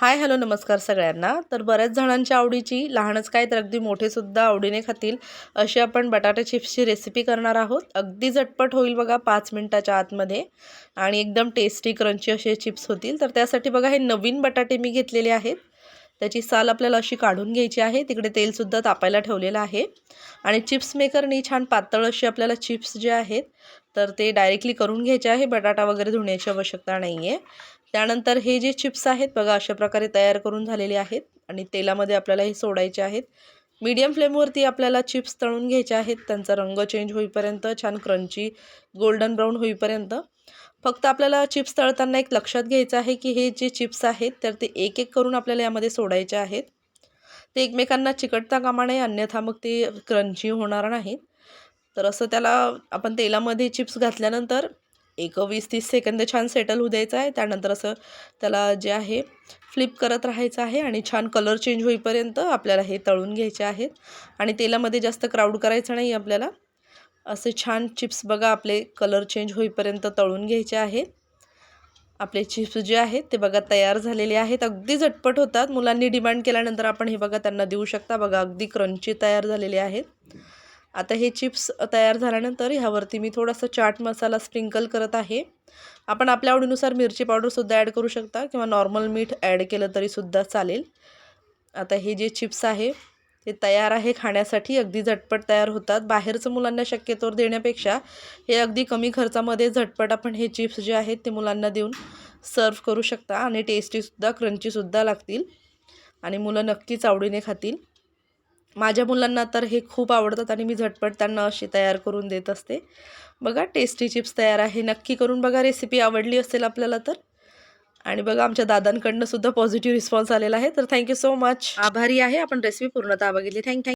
Hi hello नमस्कार सगळ्यांना. तर बऱ्याच जणांच्या आवडीची लहानच काय तर अगदी मोठेसुद्धा आवडीने खातील अशी आपण बटाटा चिप्सची रेसिपी करणार आहोत. अगदी झटपट होईल बघा पाच मिनटाच्या आतमध्ये. आणि एकदम टेस्टी क्रंची असे चिप्स होतील. तर त्यासाठी बघा हे नवीन बटाटे मी घेतलेले आहेत. त्याची साल आपल्याला अशी काढून घ्यायची आहे. तिकडे तेलसुद्धा तापायला ठेवलेलं आहे. आणि चिप्स मेकरनी छान पातळ अशी आपल्याला चिप्स जे आहेत तर ते डायरेक्टली करून घ्यायचे आहे. बटाटा वगैरे धुण्याची आवश्यकता नाही आहे त्यानंतर हे जे चिप्स आहेत बघा अशा प्रकारे तयार करून झालेले आहेत. आणि तेलामध्ये आपल्याला हे सोडायचे आहेत. मीडियम फ्लेमवरती आपल्याला चिप्स तळून घ्यायचे आहेत. त्यांचा रंग चेंज होईपर्यंत छान क्रंची गोल्डन ब्राऊन होईपर्यंत. फक्त आपल्याला चिप्स तळताना एक लक्षात घ्यायचं आहे की हे जे चिप्स आहेत तर ते एक एक करून आपल्याला यामध्ये सोडायचे आहेत. ते एकमेकांना चिकटता कामा नये अन्यथा मग ते क्रंची होणार नाही तर असं त्याला आपण तेलामध्ये चिप्स घातल्यानंतर एक वीस तीस सेकंद छान सेटल होऊ द्यायचं आहे. त्यानंतर असं त्याला जे आहे फ्लिप करत राहायचं आहे आणि छान कलर चेंज होईपर्यंत आपल्याला हे तळून घ्यायचे आहेत. आणि तेलामध्ये जास्त क्राऊड करायचं नाही आपल्याला. असे छान चिप्स बघा आपले कलर चेंज होईपर्यंत तळून घ्यायचे आहेत आपले चिप्स जे आहेत ते बघा तयार झालेले आहेत. अगदी झटपट होतात. मुलांनी डिमांड केल्यानंतर आपण हे बघा त्यांना देऊ शकता. बघा अगदी क्रंची तयार झालेले आहेत. आता हे चिप्स तयार झाल्यानंतर ह्यावरती मी थोडासा चाट मसाला स्प्रिंकल करत आहे. आपण आपल्या आवडीनुसार मिरची पावडरसुद्धा ॲड करू शकता किंवा नॉर्मल मीठ ॲड केलं तरीसुद्धा चालेल. आता हे जे चिप्स आहे ते तयार आहे खाण्यासाठी अगदी झटपट तयार होतात. बाहेरचं मुलांना शक्यतोवर देण्यापेक्षा हे अगदी कमी खर्चामध्ये झटपट आपण हे चिप्स जे आहेत ते मुलांना देऊन सर्व करू शकता आणि टेस्टीसुद्धा क्रंचीसुद्धा लागतील आणि मुलं नक्कीच आवडीने खातील. माझ्या मुलांना तर हे खूप आवडतात आणि मी झटपट त्यांना अशी तयार करून देत असते. बघा टेस्टी चिप्स तयार आहे. नक्की करून बघा रेसिपी आवडली असेल आपल्याला तर. आणि बघा आमच्या दादांकडनं सुद्धा पॉझिटिव्ह रिस्पॉन्स आलेला आहे. तर थँक्यू सो मच आभारी आहे. आपण रेसिपी पूर्णतः बघितली. Thank thank